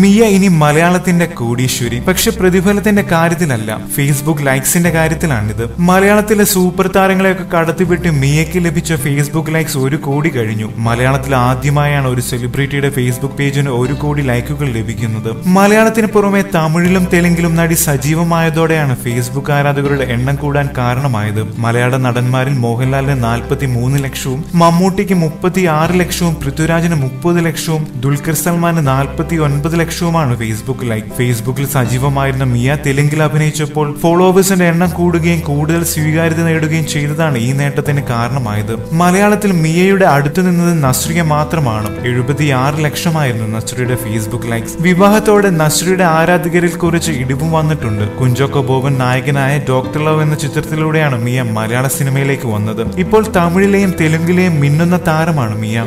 മിയ ഇനി മലയാളത്തിന്റെ കോടീശ്വരി. പക്ഷെ പ്രതിഫലത്തിന്റെ കാര്യത്തിലല്ല. ഫേസ്ബുക്ക് ലൈക്സിന്റെ കാര്യത്തിലാണിത്. മലയാളത്തിലെ സൂപ്പർ താരങ്ങളെയൊക്കെ കടത്തിവിട്ട് മിയയ്ക്ക് ലഭിച്ച ഫേസ്ബുക്ക് ലൈക്സ് ഒരു കോടി കഴിഞ്ഞു. മലയാളത്തിൽ ആദ്യമായാണ് ഒരു സെലിബ്രിറ്റിയുടെ ഫേസ്ബുക്ക് പേജിന് ഒരു കോടി ലൈക്കുകൾ ലഭിക്കുന്നത്. മലയാളത്തിന് പുറമെ തമിഴിലും തെലുങ്കിലും നടി സജീവമായതോടെയാണ് ഫേസ്ബുക്ക് ആരാധകരുടെ എണ്ണം കൂടാൻ കാരണമായത്. മലയാള നടന്മാരിൽ മോഹൻലാലിന് നാൽപ്പത്തി മൂന്ന് ലക്ഷവും മമ്മൂട്ടിക്ക് മുപ്പത്തി ആറ് ലക്ഷവും പൃഥ്വിരാജിന് മുപ്പത് ലക്ഷവും ദുൽഖർ സൽമാന് നാൽപ്പത്തി ഒൻപത് ലക്ഷവുമാണ് ഫേസ്ബുക്ക് ലൈക്ക് ഫേസ്ബുക്കിൽ സജീവമായിരുന്ന മിയ തെലുങ്കിൽ അഭിനയിച്ചപ്പോൾ ഫോളോവേഴ്സിന്റെ എണ്ണം കൂടുകയും കൂടുതൽ സ്വീകാര്യത നേടുകയും ചെയ്തതാണ് ഈ നേട്ടത്തിന് കാരണമായത്. മലയാളത്തിൽ മിയയുടെ അടുത്തു നിന്നത് നസ്രിയ മാത്രമാണ്. എഴുപത്തിയാറ് ലക്ഷമായിരുന്നു നസ്രിയുടെ ഫേസ്ബുക്ക് ലൈക്സ് വിവാഹത്തോടെ നസ്രിയുടെ ആരാധകരിൽ കുറിച്ച് ഇടിവും വന്നിട്ടുണ്ട്. കുഞ്ചോക്കോ ബോബൻ നായകനായ ഡോക്ടർ ലവ് എന്ന ചിത്രത്തിലൂടെയാണ് മിയ മലയാള സിനിമയിലേക്ക് വന്നത്. ഇപ്പോൾ തമിഴിലെയും തെലുങ്കിലെയും മിന്നുന്ന താരമാണ് മിയ.